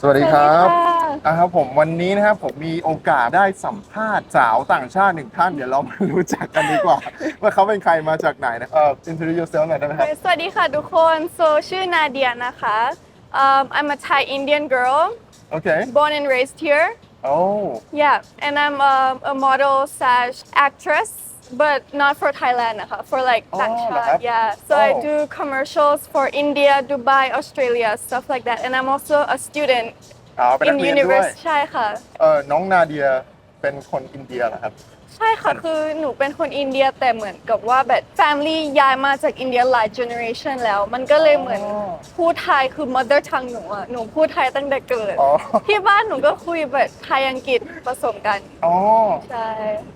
สวัสดีครับสวัสดีค่ะอ่าครับผมวันนี้นะครับผมมีโอกาสได้สัมภาษณ์สาวต่างชาติหนึ่งท่าน เดี๋ยวเรามารู้จักกันดีกว่า ว่าเขาเป็นใครมาจากไหนนะเอ่อ introduce yourself หน่อยได้ไหมครับ สวัสดีค่ะทุกคน so ชื่อนาเดียนะคะ um, I'm a Thai Indian girl โอเค born and raised here โอ้ yeah and I'm um, a model slash actress but not for Thailand นะคะ for like อ๋อต่างเหรอชาครัติบ yeah so I โอ้ do commercials for India Dubai Australia stuff like that and I'm also a student อ๋อเป็นนั in กเรียนด้วย universe ใช่ค่ะ เออน้องนาเดียเป็นคนอินเดียเหรอครับ ใช่ค่ะ คือหนูเป็นคนอินเดียแต่เหมือนกับว่าแบบ family ย้ายมาจากอินเดียหลาย generation แล้ว มันก็เลยเหมือนอ๋อ พูดไทยคือ mother tongue หนูอะหนูพูดไทยตั้งแต่เกิด อ๋อ ที่บ้านหนูก็คุยแบบไทยอังกฤษผสมกัน อ๋อ ใช่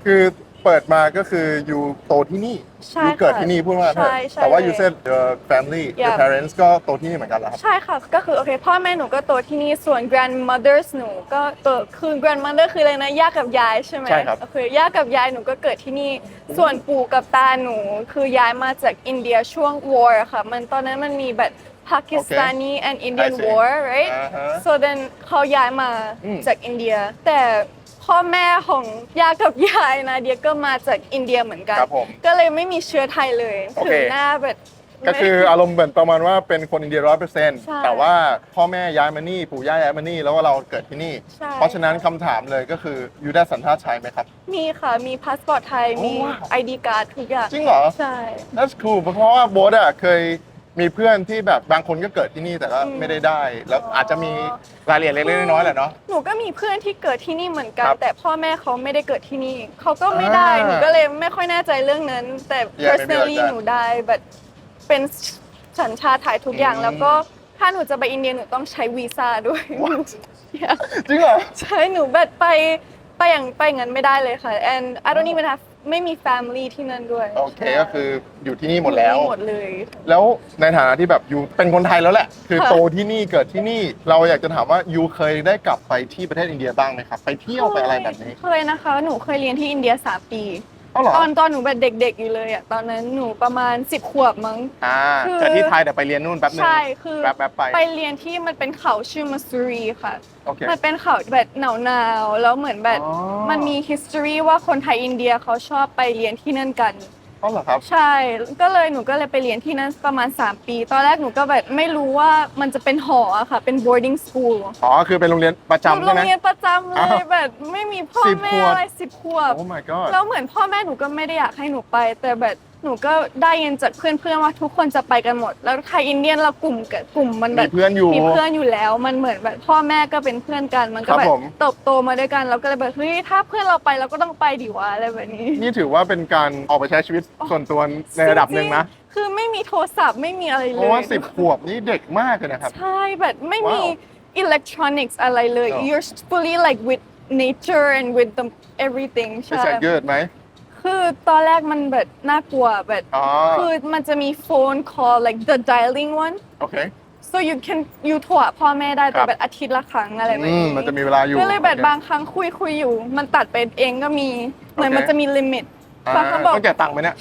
คือ เปิดมาก็คืออยู่โตที่นี่ใช่อยู่เกิดค่ะที่นี่พูดว่าเถอะใช่ใช่แต่ว่าเลย you said your family your Yeah. parents ก็โตที่นี่เหมือนกันเหรอครับ ใช่ค่ะ ก็คือโอเคพ่อแม่หนูก็โตที่นี่ส่วน grandmothers หนูก็โตคือ grandmother คืออะไรนะย่ากับยายใช่ไหมใช่ครับ โอเคย่ากับยายหนูก็เกิดที่นี่ ส่วนปู่กับตาหนูคือย้ายมาจากอินเดียช่วง war อะค่ะ มันตอนนั้นมันมีแบบ Pakistani and Indian I see. war right อ่าฮะ so then เขาย้ายมาอืม จากอินเดีย แต่ พ่อแม่ของย่ากับยายนะเดียก็มาจากอินเดียเหมือนกัน ครับผมก็เลยไม่มีเชื้อไทยเลยโอเคถึงหน้าแบบ ก็คืออารมณ์เหมือนประมาณว่าเป็นคนอินเดียร้อยเปอร์เซ็นต์ใช่แต่ว่าพ่อแม่ย้ายมานี่ปู่ย่าย้ายมานี่แล้วก็เราเกิดที่นี่ ใช่ เพราะฉะนั้นคำถามเลยก็คือยูได้สัญชาติไทยไหมครับ มีค่ะ มีพาสปอร์ตไทยโอ้มีว้าว ID การ์ดทุกอย่าง จริงเหรอ ใช่ That's cool เพราะว่าโบ๊ทอะเคย มีเพื่อนที่แบบบางคนก็เกิดที่นี่แต่ก็อืมไม่ได้ได้ แล้วอาจจะมีรายละเอียดเล็กๆน้อยๆแหละเนาะ หนูก็มีเพื่อนที่เกิดที่นี่เหมือนกัน ครับแต่พ่อแม่เขาไม่ได้เกิดที่นี่เขาก็ไม่ได้อ่าหนูก็เลยไม่ค่อยแน่ใจเรื่องนั้น แต่ Yeah, maybe personally like that หนูได้แบบเป็นสัญชาติไทยทุกอย่างอืม แล้วก็ถ้าหนูจะไปอินเดียหนูต้องใช้วีซ่าด้วย What? Yeah จริงเหรอ ใช่หนูแบบไป ไปอย่างไปอย่างนั้นไม่ได้เลยค่ะ and I don't even have ไม่มี family ที่นั่นด้วยโอเคก็คืออยู่ที่นี่หมดแล้ว หมดเลย แล้วในฐานะที่แบบยูเป็นคนไทยแล้วแหละ คือค่ะ โตที่นี่เกิดที่นี่ เราอยากจะถามว่ายูเคยได้กลับไปที่ประเทศอินเดียบ้างไหมครับ ไปเที่ยวไปอะไรแบบนี้ เคยนะคะ หนูเคยเรียนที่อินเดีย3ปี เอ้าเหรอตอนตอนหนูแบบเด็ก ๆ อยู่เลยอะตอนนั้นหนูประมาณ10ขวบมั้ง อ่าคือเกิดที่ไทยแต่ไปเรียนนู่นแป๊บนึง ใช่คือแป๊บแป๊บไปไป เรียนที่มันเป็นเขาชื่อมัสซูรีค่ะ โอเค มันเป็นเขาแบบหนาวๆแล้วเหมือนแบบอ๋อ มันมี history ว่าคนไทยอินเดียเขาชอบไปเรียนที่นั่นกัน เอ้าเหรอครับ ใช่ ก็เลยหนูก็เลยไปเรียนที่นั่นประมาณ 3 ปี ตอนแรกหนูก็แบบไม่รู้ว่ามันจะเป็นหออะค่ะ เป็น boarding school อ๋อ คือเป็นโรงเรียนประจำโรใช่งไหม เรียนประจำเลอ้ายวแบบไม่มีพ่อสิบแม่ขวบ อะไรสิบขวบ โอ้ my god แล้วเหมือนพ่อแม่หนูก็ไม่ได้อยากให้หนูไป แต่แบบ หนูก็ได้ยินจากเพื่อนๆว่าทุกคนจะไปกันหมด แล้วไทยอินเดียนเรากลุ่มกับกลุ่มมันแบมีบเพื่อนอยู่มีเพื่อนอยู่แล้ว มันเหมือนแบบพ่อแม่ก็เป็นเพื่อนกันมันก็ครับแบบผมเติบโตมาด้วยกันเราก็เลยแบบเฮ้ยถ้าเพื่อนเราไปเราก็ต้องไปดิวะอะไรแบบนี้ นี่ถือว่าเป็นการออกไปใช้ชีวิตส่วนตัวในระดับหนึ่งนะจริๆคือไม่มีโทรศัพท์ไม่มีอะไรเลยเพราะว่าสิบขวบนี่เด็กมากเลยนะครับใช่แบบไม่มีว้าว electronics อะไรเลย Oh. you're fully like with nature and with the everything Is ใช่ that good ไหม คือตอนแรกมันแบบน่ากลัวแบบ อ๋อ คือมันจะมี phone call like the dialing one โอเค so you can you โทรหาพ่อแม่ได้คแต่รับแบบอาทิตย์ละครั้งอะไรแบบอืมนี้มันจะมีเวลาอยู่ก็เลยแบบโอค บางครั้งคุยคุยอยู่ มันตัดไปเองก็มี เหมือนโอเค มันจะมีลิมิตอ่าบางครั้งบอก ต้องแก่ตังค์ไหมเนี่ย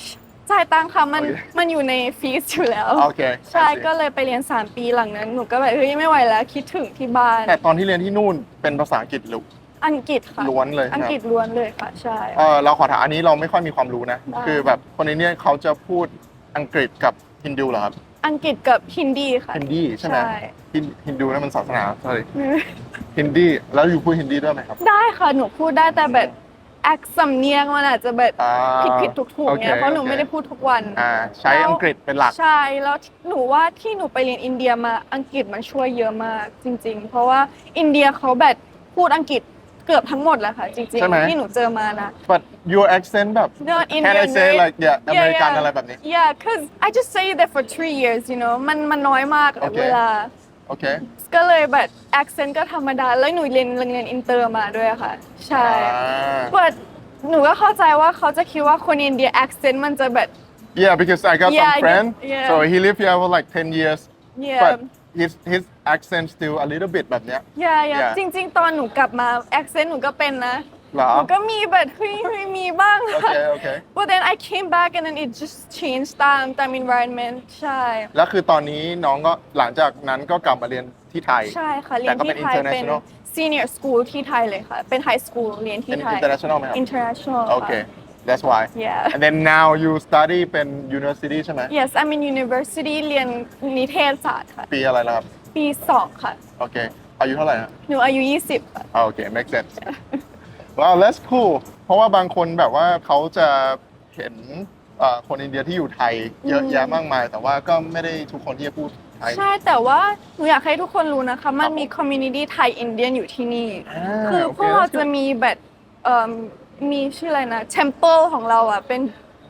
จ่ายตังค่ะมันโอเค มันอยู่ในฟีสอยู่แล้ว โอเค ใช่ I see ก็เลยไปเรียน 3 ปีหลังนั้น หนูก็แบบเฮ้ยไม่ไหวแล้วคิดถึงที่บ้าน แต่ตอนที่เรียนที่นู่นเป็นภาษาอังกฤษหรือ อังกฤษค่ะล้วนเลยครับอังกฤษล้วนเลยค่ะใช่ เออเราขอถามอันนี้เราไม่ค่อยมีความรู้นะ ได้ คือแบบคนในเนี้เขาจะพูดอังกฤษกับฮินดูเหรอครับอังกฤษกับฮินดีค่ะ ฮินดีใช่ไหมใช่ ฮินฮินดูนั่นมันศาสนา sorry ฮินดีแล้วอยู่พูดฮินดีด้วยไหมครับ ได้ค่ะหนูพูดได้แต่แบบแอคสำเนียงมันอาจจะแบบอ่าผิดผิดถูกถูกโอๆเนี่ยเพราะหนูโอคไม่ได้พูดทุกวัน อ่าใช้อังกฤษเป็นหลัก ใช่แล้วหนูว่าที่หนูไปเรียนอินเดียมาอังกฤษมันช่วยเยอะมากจริง ๆ เพราะว่าอินเดียเขาแบบพูดอังกฤษ เกือบทั้งหมดแหละค่ะจริงใช่ไหม ๆที่หนูเจอมานะ but your accent แบบ Not can I Indian, say right? like yeah Yeah, อเมริกัน yeah. อะไรแบบนี้ yeah cause I just stayed there for three years you know มันมันน้อยมากอะโอเค เวลา โอเคก็เลยแบบ accent ก็ธรรมดา แล้วหนูเรียนเรียนอินเตอร์มาด้วยค่ะ ใช่ อ่า but หนูก็เข้าใจว่าเขาจะคิดว่าคนอินเดีย accent มันจะแบบ yeah because I got Yeah, some friend yeah. so he lived here for like 10 years yeah but his his accent still a little bit แบบเนี้ย yeah yeah Yeah. จริง ๆ ตอนหนูกลับมา accent หนูก็เป็นนะ เหรอ หนูก็มีแบบเฮ้ยเฮ้ยมีบ้างโอเค โอเค but then I came back and then it just changed ตามตาม environment ใช่ แล้วคือตอนนี้น้องก็หลังจากนั้นก็กลับมาเรียนที่ไทย ใช่ค่ะ เรียแต่นก็เป็นที่ไทยเป็น international senior school ที่ไทยเลยค่ะ เป็น high school เรียนที่เป็น ไทย international ไหมครับ international โอเค that's why yeah and then now you study เป็น university ใช่ไหม yes I'm in university เรียนนิเทศศาสตร์ค่ะ ปีอะไรนะครับ ปีสองค่ะ โอเค อายุเท่าไหร่นะหนูอายุ 20ค่ะ อ่าโอเค make sense ว้าว that's cool เพราะว่าบางคนแบบว่าเขาจะเห็นเอ่อคนอินเดียที่อยู่ไทยเยอะแยะมากมาย แต่ว่าก็ไม่ได้ทุกคนที่จะพูดไทย ใช่แต่ว่าหนูอยากให้ทุกคนรู้นะคะ มันครับมี community ไทยอินเดียนอยู่ที่นี่ อ่าคือโอพเควกเรา that's good จะมีแบบเอิ่ม มีชื่ออะไรนะ temple ของเราอะเป็น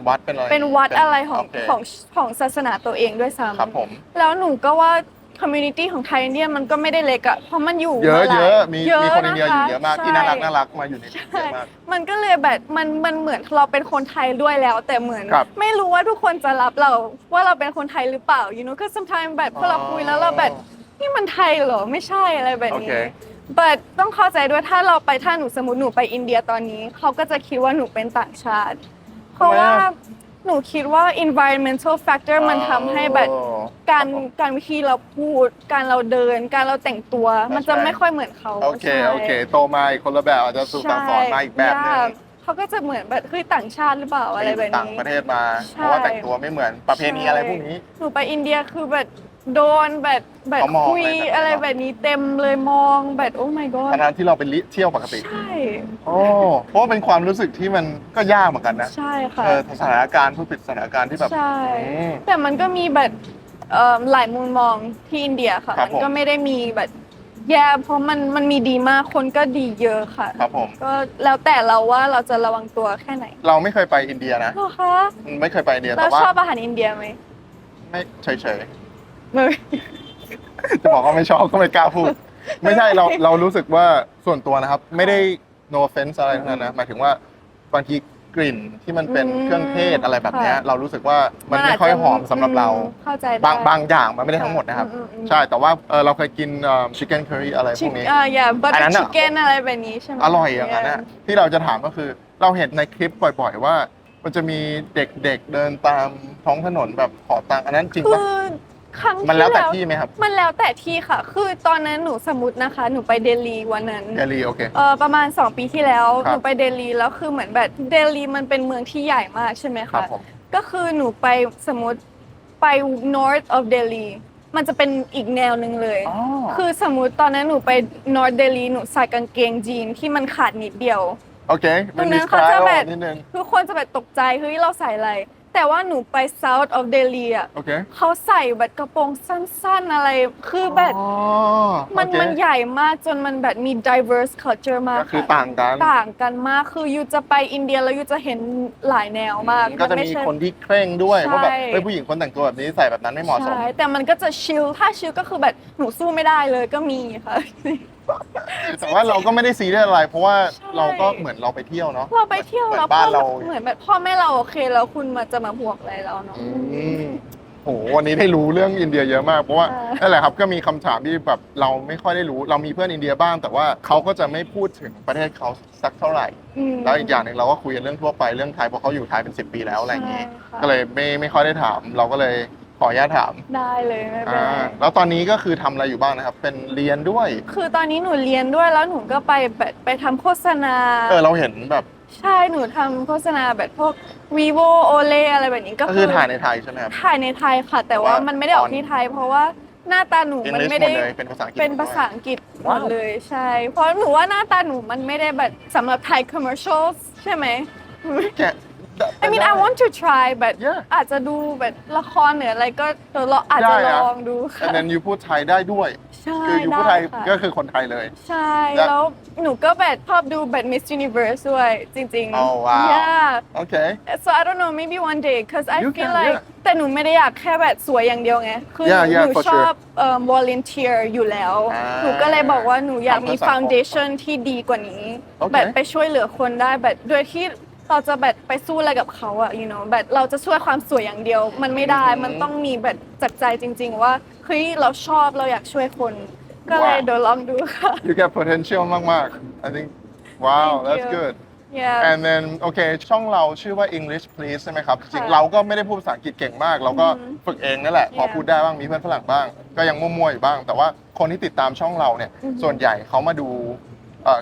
วัดเป็นอะไรเป็นวัดอะไรของโเค ของของศาสนาตัวเองด้วยซ้ครับผมำแล้วหนูก็ว่า community ของไทยอินเดียมันก็ไม่ได้เล็กอะเพราะมันอยู่เยอะมาหลาเยอะมีมีคนอินเดียอยู่ะะเยอะมากที่น่ารักใช่ น่ารักมาอยู่ในนี้เยใช่ อะมาก มันก็เลยแบบมันมันเหมือนเราเป็นคนไทยด้วยแล้ว แต่เหมือน ครับไม่รู้ว่าทุกคนจะรับเราว่าเราเป็นคนไทยหรือเปล่า you know ก็ sometimes แบบพอเราคุยแล้วเราแบบนี่มันไทยเหรอไม่ใช่อะไรแบบโอนี้เค but ต้องเข้าใจด้วยถ้าเราไปถ้าหนูสมมติหนูไปอินเดียตอนนี้ เขาก็จะคิดว่าหนูเป็นต่างชาติ เพราะว่าหนูคิดว่า environmental factor มันทำให้แบบอ๋อการครับผมการวิธีเราพูด การเราเดิน การเราแต่งตัว มันจะไม่ค่อยเหมือนเขาโอเค ใช่โอเค โตมาอีกคนละแบบอาจจะถูกสั่งสอนมาอีกแบบหนึง ใช่เขาก็จะเหมือนแบบเฮ้ยต่างชาติหรือเปล่าอะไรแบบต่างนี้ประเทศมา ใช่ เพราะว่าแต่งตัวไม่เหมือนประเพณีอะไรพวกนี้ หนูไปอินเดียคือแบบ โดนแบบแบบเขามองคุยเลยนะอะไรแบบนี้เต็มเลยมองแบบโอ้ my god ทั้งๆที่เราไปเที่ยวปกติ ใช่ โอ้เพราะว่าเป็นความรู้สึกที่มันก็ยากเหมือนกันนะใช่ค่ะ เออสถานการณ์ผู้ปิดสถานการณ์ที่แบบ ใช่ อืมแต่มันก็มีแบบเอ่อหลายมุมมองที่อินเดียค่ะ ครับมันผมก็ไม่ได้มีแบบแย่เพราะมันมันมีดีมากคนก็ดีเยอะค่ะ ครับผม ก็แล้วแต่เราว่าเราจะระวังตัวแค่ไหนเราไม่เคยไปอินเดียนะเหรอคะไม่เคยไปอินเดียเราแต่ว่าชอบอาหารอินเดียไหมไม่เฉย ไม่ๆจะบอกว่าไม่ชอบก็ไม่กล้าพูด ไม่ใช่เราเรารู้สึกว่าส่วนตัวนะครับ ไม่ได้ no offense อะไรทั้งนั้นนะหมายถึงว่าบางทีกลิ่นที่มันเป็นอืมเครื่องเทศอะไรแบบเนี้ยค่ะเรารู้สึกว่ามันไม่ค่อยหอมสำหรับเรา เข้าใจได้บางบางอย่างมันไม่ได้ทั้งหมดนะครับ อืมอืมอืม ใช่แต่ว่าเออเราเคยกินชิคเก้นเคอรี่อะไรพชิวคกนี้อ่าอย่าบัตอันเตอนั้นร์อะ ชิคเก้นอะไรแบบนี้ใช่ไหมอร่อยอย่างนั้นนะที่เราจะถามก็คือเราเห็นในคลิปบ่อยๆว่า มันจะมีเด็กๆเดินตามท้องถนนแบบขอตังค์อันนั้นจริงคืปะ อ ครั้งมันแล้วแต่ที่ที่ไหมครับ มันแล้วแต่ที่ค่ะ คือตอนนั้นหนูสมมตินะคะ หนูไปเดลีวันนั้น เดลีโอเค เออประมาณ 2 ปีที่แล้ว ครับ หนูไปเดลีแล้วคือเหมือนแบบเดลีมันเป็นเมืองที่ใหญ่มากใช่ไหมครับคะผม ก็คือหนูไปสมมติไป north of Delhi มันจะเป็นอีกแนวหนึ่งเลย อ๋อ คือสมมติตอนนั้นหนูไป north Delhi หนูใส่กางเกงยีนที่มันขาดนิดเดียว โอเคตรงมีนั้นสไตเขาจะล์แบบ นิดนึง ทุกคนจะแบบตกใจเฮ้ยเราใส่อะไร แต่ว่าหนูไป south of Delhi อะโอเคเขาใส่แบบกระโปรงสั้นๆอะไร คือแบบอ๋อมันโอเค มันใหญ่มากจนมันแบบมี diverse culture มากก็คือค่ะต่างกัน ต่างกันมากคือยูจะไปอินเดียแล้วยูจะเห็นหลายแนวมากก็จะนไมีคนที่เคร่งด้วยใช่ว่าแบบเฮ้ยผู้หญิงคนแต่งตัวแบบนี้ใส่แบบนั้นไม่เหมาะสม ใช่แต่มันก็จะชิลถ้าชิลก็คือแบบหนูสู้ไม่ได้เลยก็มีค่ะ แต่ว่าเราก็ไม่ได้ซีเรียสอะไร เพราะว่าใช่เราก็เหมือนเราไปเที่ยวเนาะ เราไปเที่ยวเหมือนแล้วบ้านเราเหมือนแบบพ่อแม่เราโอเคแล้วคุณมาจะมาบวกอะไรเราเนาะ อืมโหวันนี้ได้รู้เรื่องอินเดียเยอะมากเพราะว่าใช่นั่นแหละครับก็มีคำถามที่แบบเราไม่ค่อยได้รู้ เรามีเพื่อนอินเดียบ้าง แต่ว่าเขาก็จะไม่พูดถึงประเทศเขาสักเท่าไหร่อืมแล้วอีกอย่างหนึ่งเราก็คุยกันเรื่องทั่วไปเรื่องไทยเพราะเขาอยู่ไทยเป็น 10 ปีแล้วอะไรอย่างนี้ ใช่ค่ะก็เลยไม่ไม่ค่อยได้ถาม เราก็เลย ขออนุญาตถามได้เลยไม่เป็นอ่าไร แล้วตอนนี้ก็คือทำอะไรอยู่บ้างนะครับ เป็นเรียนด้วย คือตอนนี้หนูเรียนด้วยแล้วหนูก็ไปแบบไปทำโฆษณา เออเราเห็นแบบใช่หนูทำโฆษณาแบบพวก vivo Olay อะไรแบบนี้ก็ก็คือถ่ายในไทยใช่ไหมครับ ถ่ายในไทยค่ะ แต่ว่าว่ามันไม่ได้ออกตอน ที่ไทย เพราะว่าหน้าตาหนูอังมันกฤษไม่หมได้ดเลยเป็นภาษาอังกฤษเป็นภาษาอังกฤษหมดเลยใช่ เพราะหนูว่าหน้าตาหนูมันไม่ได้แบบสำหรับไทย commercials ใช่ไหม แกะ I mean I want to try แบบ Yeah อาจจะดูแบบละครหรืออะไรก็เดี๋ยวเราอาจจะได้ลอะ องดูค่ะ and then ยูพูดไทยได้ด้วย ใช่คือยูพูดได้ไทยค่ะ ก็คือคนไทยเลย ใช่ แล้วแล้วหนูก็แบบชอบดูแบบ Miss Universe ด้วยจริงๆ Oh, wow. yeah โอเค so I don't know maybe one day cause I You feel can, like yeah. แต่หนูไม่ได้อยากแค่แบบสวยอย่างเดียวไง คือ Yeah, ห yeah, นู for ช sure. อบเอ่อ volunteer อยู่แล้ว อ่าหนูก็เลยบอกว่าหนูอยากมี ทำเพื่อสังคม foundation ที่ดีกว่านี้โอเคแบบไปช่วยเหลือคนได้แบบโดยที่ เราจะแบบไปสู้อะไรกับเขาอะ you know แบบเราจะช่วยความสวยอย่างเดียว มันไม่ได้ มันต้องมีแบบจากใจจริง ๆ ว่าเฮ้ยเราชอบเราอยากช่วยคน ก็เลยว้าวเดี๋ยวลองดูค่ะ you get potential มากๆ I think wow Thank that's you. good yeah and then โอเคช่องเราชื่อว่า English please ใช่ไหมครับ จริงค่ะๆเราก็ไม่ได้พูดภาษาอังกฤษเก่งมาก เราก็อือฮึฝึกเองนั่นแหละ พอ Yeah พูดได้บ้างมีเพื่อนฝรั่งบ้าง ก็ยังมั่วๆอยู่บ้าง แต่ว่าคนที่ติดตามช่องเราเนี่ยอือฮึส่วนใหญ่เขามาดูเอ่อ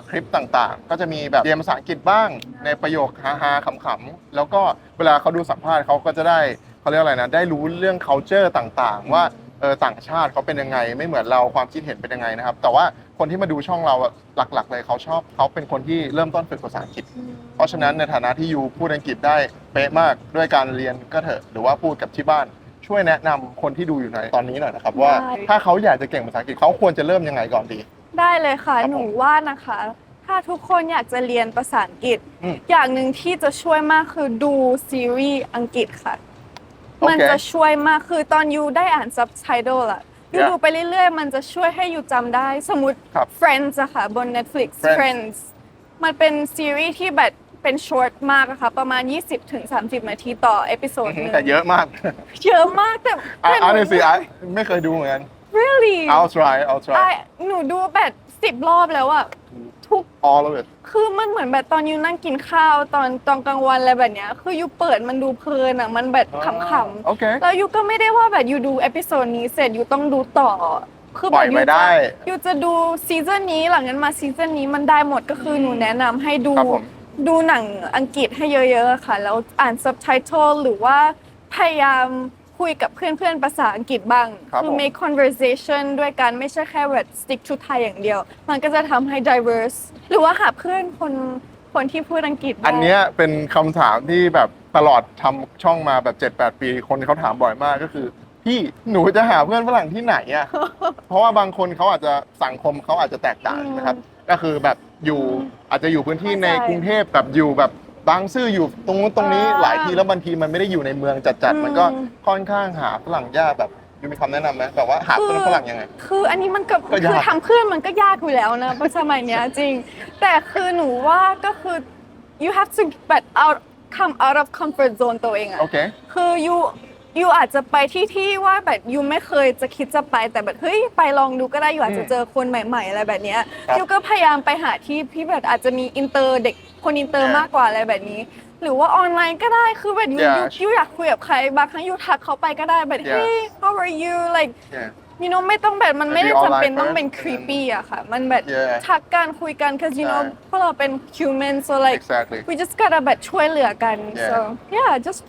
คลิปต่างๆ ก็จะมีแบบเรียนภาษาอังกฤษบ้างในประโยคฮาๆขำๆ แล้วก็เวลาเขาดูสัมภาษณ์เขาก็จะได้เขาเรียกอะไรนะได้รู้เรื่อง culture ต่างๆ ว่าเออต่างชาติเขาเป็นยังไง ไม่เหมือนเราความคิดเห็นเป็นยังไงนะครับ แต่ว่าคนที่มาดูช่องเราอะหลักๆ เลยเขาชอบเขาเป็นคนที่เริ่มต้นฝึกภาษาอังกฤษ เพราะฉะนั้นในฐานะที่ยูพูดอังกฤษได้เป๊ะมากด้วยการเรียนก็เถอะหรือว่าพูดกับที่บ้านช่วยแนะนำคนที่ดูอยู่ในตอนนี้หน่อยนะครับว่าได้ถ้าเขาอยากจะเก่งภาษาอังกฤษเขาควรจะเริ่มยังไงก่อนดี ได้เลยค่ะ ครับผมหนูว่านะคะ ถ้าทุกคนอยากจะเรียนภาษาอังกฤษ อืมอย่างหนึ่งที่จะช่วยมากคือดูซีรีส์อังกฤษค่ะ โอเคมันจะช่วยมากคือตอนยูได้อ่านซับไตเติลอะยู Yeah ดูไปเรื่อยๆ มันจะช่วยให้ยูจำได้ สมมติ ครับ Friends อะค่ะ บน Netflix Friends Friends มันเป็นซีรีส์ที่แบบเป็นช o ร์ t มากอะค่ะ ประมาณ 20-30 นาทีต่อเอพิโซดหนึงแต่เยอะมากเยอะมากแต่อะแต่หเอาหนูน่อยสิอะไม่เคยดูเหมือนกัน really I'll try I'll ไอ try หนูดูแบบสิบรอบแล้วอะทุก all of it คือมันเหมือนแบบตอนยูนั่งกินข้าวตอนตอนกลางวันอะไรแบบเนี้ย คือยูเปิดมันดูเพลินอะมันแบบขำโอเคๆแล้วยูก็ไม่ได้ว่าแบบยูดูเอพิโซดนี้เสร็จยูต้องดูต่อ คือปล่แบอยบไม่ยูได้จะยูจะดูซีซั่นนี้หลังนั้นมาซีซั่นนี้มันได้หมดก็คือหนูแนะนำให้ดู ครับผม ดูหนังอังกฤษให้เยอะๆอะค่ะ แล้วอ่านซับไตเติลหรือว่าพยายาม คุยกับเพื่อนๆภาษาอังกฤษบ้างครับคืผม make conversation ด้วยกันไม่ใช่แค่แบบ stick to ไทยอย่างเดียว มันก็จะทำให้ diverse หรือว่าหาเพื่อนคนคนที่พูดอังกฤษได้อันเนี้ยเป็นคำถามที่แบบตลอดทำช่องมาแบบ 7-8 ปี คนเขาถามบ่อยมากก็คือ พี่หนูจะหาเพื่อนฝรั่งที่ไหนอะ เพราะว่าบางคนเขาอาจจะสังคมเขาอาจจะแตกต่างนะครับ ก็คือแบบอยู่อาจจะอยู่พื้นที่ในเข้าใจกรุงเทพแบบอยู่แบบ บางซื่ออยู่ตรงนู้นตรงนี้อ่าหลายทีแล้วบางทีมันไม่ได้อยู่ในเมืองจัดอืม ๆ มันก็ค่อนข้างหาฝรั่งยากแบบยูมีคำแนะนำไหมแบบว่าหาเพื่อนฝรั่งยังไง คืออันนี้มันก็ก็ยาก คือทำเพื่อนมันก็ยากอยู่แล้วนะสมัยเนี้ยจริง แต่คือหนูว่าก็คือ you have to but out come out of comfort zone ตัวเองอะโอเค คือยูยูอาจจะไปที่ที่ว่าแบบยูไม่เคยจะคิดจะไปแต่แบบเฮ้ยไปลองดูก็ได้ยูอาจจะเจอคนใหม่ ๆ อะไรแบบเนี้ยครับ ยูก็พยายามไปหาที่ที่แบบอาจจะมีอินเตอร์เด็ก คนอินเตอร์ Yeah มากกว่าอะไรแบบนี้ หรือว่าออนไลน์ก็ได้คือแบบยู Yeah ยูยูอยากคุยกับใครบางครั้งยูทักเขาไปก็ได้แบบ Yeah เฮ้ย how are you like yeah you know ไม่ต้องแบบมันไม่ได้ Maybe จำเป็น online ต้องเป็น first creepy อะค่ะ มันแบบ Yeah ทักกันคุยกัน cause you know ใช่ พวกเราเป็น human so like exactly we just gotta แบบช่วยเหลือกัน Yeah. so yeah just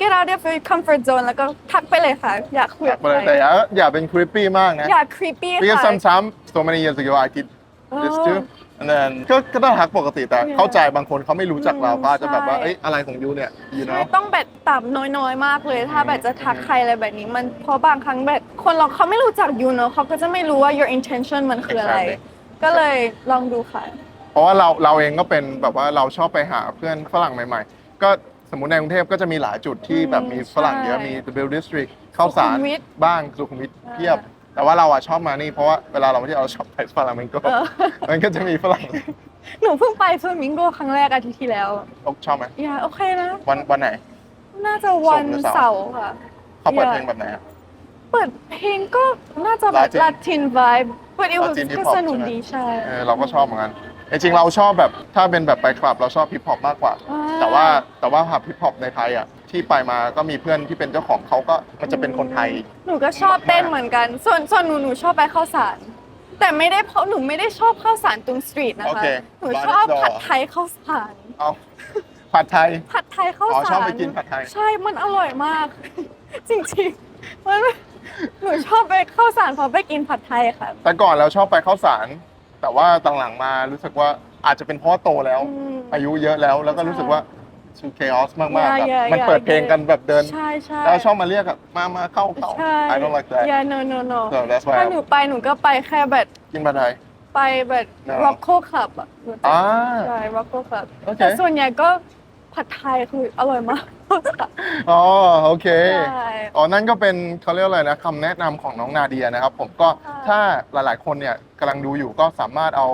get out of your comfort zone แล้วก็ทักไปเลยค่ะ อยากคุยกับไปเลยใคแต่รอย่าอย่าเป็น creepy มากนะ อย่า creepy because ค่ะ sometimes so many years ago I did this อ๋อ too and then ก็ก็ต้องทักปกติแต่ Yeah เข้าใจบางคนเขาไม่รู้จักเราอืมเขาอาจจะแบบว่าใช่เอ้ยอะไรของยูเนี่ย you ใช่ know ต้องแบบต่ำน้อยๆ มากเลย ถ้าแบบจะทักใครอะไรแบบนี้มันเพราะบางครั้งแบบคนเราเขาไม่รู้จักยูเนอะเขาก็จะไม่รู้ว่า your intention มันคืออะไร Exactly ก็เลยลองดูค่ะ เพราะว่าเราเราเองก็เป็นแบบว่าเราชอบไปหาเพื่อนฝรั่งใหม่ๆ ก็สมมติในกรุงเทพก็จะมีหลายจุดที่อืมแบบมีฝรั่งเยอะใช่มี W District เข้าวสารสุขุมวิทบ้างสุขุมวิทอ่าเทียบ แต่ว่าเราอะชอบมานี่เพราะว่าเวลาเราไม่ได้เอาช็อปไทยฝรั่งมันก็เออ มันก็จะมีฝรั่งหนูเพิ่งไปฟลามิงโกครั้งแรกอาทิตย์ที่แล้วชอบไหมอย่าโอเคนะ วันวันไหน น่าจะวันศุกร์หรือเสาเสาร์ ร์ค่ะ เขาเปิด Yeah เพลงแบบไหนอะ เปิดเพลงก็น่าจะแบบ Latin Latin vibe but it was Latin hip ก็ hop สนุกใช่ไหม ดีใช่เออเราก็ชอบเหมือนกันจริงๆเราชอบแบบถ้าเป็นแบบไปคลับเราชอบฮิปฮอปมากกว่าอ่าแต่ว่าแต่ว่าผับฮิปฮอปในไทยอะ ที่ไปมาก็มีเพื่อนที่เป็นเจ้าของเขาก็มันจะเป็นคนไทย หนูก็ชอบเต้นเหมือนกัน ส่วนส่วนหนูหนูชอบไปข้าวสาร แต่ไม่ได้เพราะหนูไม่ได้ชอบข้าวสารตรงสตรีทนะโอคะ เคหนูชอบ Bar next door ผัดไทยข้าวสาร เอาผัดไทย ผัดไทยข้าวอ๋อสารชอบไปกินผัดไทย ใช่ มันอร่อยมาก จริงๆมันหนูชอบไปข้าวสารเพราะไปกินผัดไทยค่ะ แต่ก่อนเราชอบไปเข้าสาร แต่ว่าตอนหลังมารู้สึกว่าอาจจะเป็นเพราะว่าโตแล้ว อืมอายุเยอะแล้วแล้วก็รู้สึกว่าชู เคออสมากๆแบบ Yeah, yeah, มัน yeah, เปิดเพลงกันแบบเดิน ใช่ใช่แล้วชอบมาเรียกอะมามาเข้าเข้า ใช่ I don't like that yeah no no no so that's why ถ้าหนูไปหนูก็ไปแค่แบบกินผัดไทย ไปแบบ No. Rocco Club อะหนูจะอ่าใช่ Rocco Club โอเค แต่ส่วนใหญ่ก็ผัดไทยคืออร่อยมากอ๋อโอเค ใช่ อ๋อ นั่นก็เป็นเขาเรียกอะไรนะคำแนะนำของน้องนาเดียนะครับ ผมก็ค่ะ ถ้าหลายๆ คนเนี่ยกำลังดูอยู่ก็สามารถเอา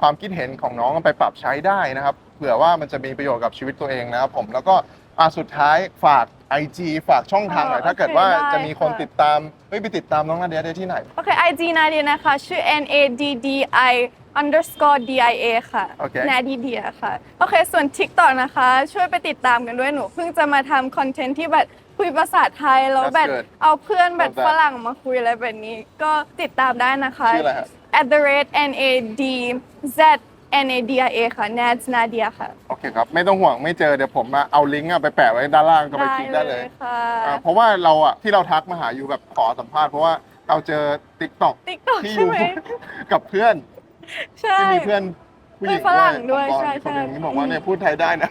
ความคิดเห็นของน้องไปปรับใช้ได้นะครับ เผื่อว่ามันจะมีประโยชน์กับชีวิตตัวเองนะครับผมแล้วก็อะสุดท้ายฝาก IG ฝากช่องทางหน่อยอ๋อถ้าเกิดว่าโอเคได้จะมีคนค่ะ ติดตามเฮ้ยไปติดตามน้องนาเดียได้ที่ไหน โอเค IG นาเดียนะคะ ชื่อ N A D D I underscore D I A ค่ะ โอเค นาดีเดียค่ะ โอเค ส่วน TikTok นะคะ ช่วยไปติดตามกันด้วยหนู เพิ่งจะมาทำคอนเทนต์ที่แบบคุยภาษาไทย แล้ว That's แบบ good เอาเพื่อนแบบ Love that ฝรั่งมาคุยอะไรแบบนี้ ก็ติดตามได้นะคะ ชื่ออะไรครับ at the rate N A D Z N A D I A ค่ะ Nads Nadia ค่ะโอเคครับ ไม่ต้องห่วงไม่เจอเดี๋ยวผมมาเอาลิงก์อะไปแปะไว้ด้านล่างก็ไปคลิกได้เลยค่ะ อ่าเพราะว่าเราอะที่เราทักมาหาอยู่แบบขอสัมภาษณ์เพราะว่าเราเจอ Tik t o k TikTok ที่อใช่ยู่ ไหม กับเพื่อนใช่ ที่มีเพื่อนผู้หญิงเป็นฝรั่งด้วยของบอลใช่คนหนึงใช่ที่บอกว่าเนี่ยพูดไทยได้นะ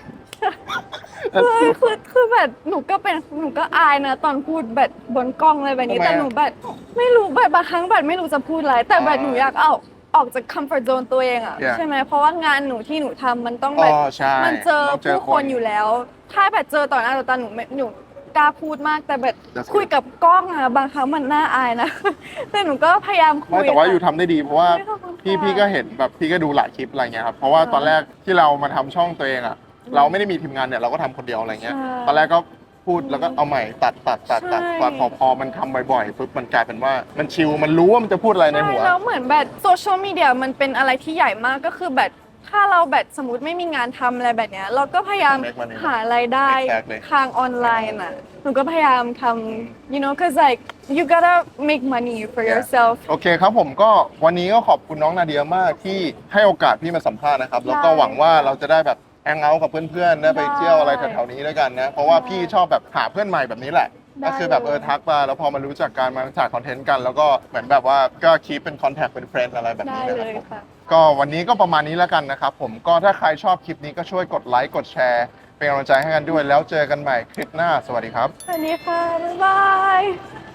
คือคือคือแบบหนูก็เป็นหนูก็อายนะ ตอนพูดแบบบนกล้องอะไรแบบนี้ทำไมอะแต่หนูแบบไม่รู้แบบบางครั้งแบบไม่รู้จะพูดอะไรแต่แบบอ๋อ หนูอยากเอา ออกจาก comfort zone ตัวเองอะ Yeah ใช่ไหมเพราะว่างานหนูที่หนูทำมันต้องอ๋แบบอใช่มันเจอต้องเจอผู้คนคนอยู่แล้ว ถ้าแบบเจอต่อหน้าต่อตาหนูไม่หนูกล้าพูดมากแต่แบบ That's good คุยกับกล้องอะบางครั้งมันน่าอายนะ แต่หนูก็พยายามคุไม่ยแต่ว่าค่ะ อยู่ทำได้ดีเพราะว่าขอบคุณค่ะพี่พี่ก็เห็นแบบพี่ก็ดูหลายคลิปอะไรเงี้ยครับเพราะว่าตอนแรกที่เรามาทำช่องตัวเองอะเราไม่ได้มีทีมงานเนี่ยเราก็ทำคนเดียวอะไรเงี้ยใช่ ตอนแรกก็ พูดแล้วก็เอาใหม่ตัดตัดตัดตัดใช่ ตัดพอพอมันทำบ่อยๆปุ๊บมันกลายเป็นว่ามันชิลมันรู้ว่ามันจะพูดอะไรในหัวช่แล้วเหมือนแบบโซเชียลมีเดียมันเป็นอะไรที่ใหญ่มากก็คือแบบถ้าเราแบบสมมติไม่มีงานทำอะไรแบบเนี้ย เราก็พยายาม Make money หารายได้ Exactly ทางออนไลน์น่ะหนูก็พยายามทำ you know cause like you gotta make money for Yeah. yourself โอเคครับผมก็วันนี้ก็ขอบคุณน้องนาเดียมากที่ให้โอกาสพี่มาสัมภาษณ์นะครับ แล้วก็ได้หวังว่าเราจะได้แบบ แองเอากับเพื่อนๆได้ไปได้เที่ยวอะไรแถวๆนี้ด้วยกันนะ เพราะว่าได้พี่ชอบแบบหาเพื่อนใหม่แบบนี้แหละ ได้ก็คือแบบเออเลยทักมาแล้วพอมารู้จักกันมาถ่ายคอนเทนต์กัน แล้วก็เหมือนแบบว่าก็คีปเป็นคอนแทคเป็นเฟรนด์อะไรแบบได้นี้นะเลครับยผม ค่ะ ก็วันนี้ก็ประมาณนี้แล้วกันนะครับผมก็ถ้าใครชอบคลิปนี้ก็ช่วยกดไลค์กดแชร์ เป็นกำลังใจให้กันด้วยแล้วเจอกันใหม่คลิปหน้าสวัสดีครับ สวัสดีค่ะ บ๊ายบาย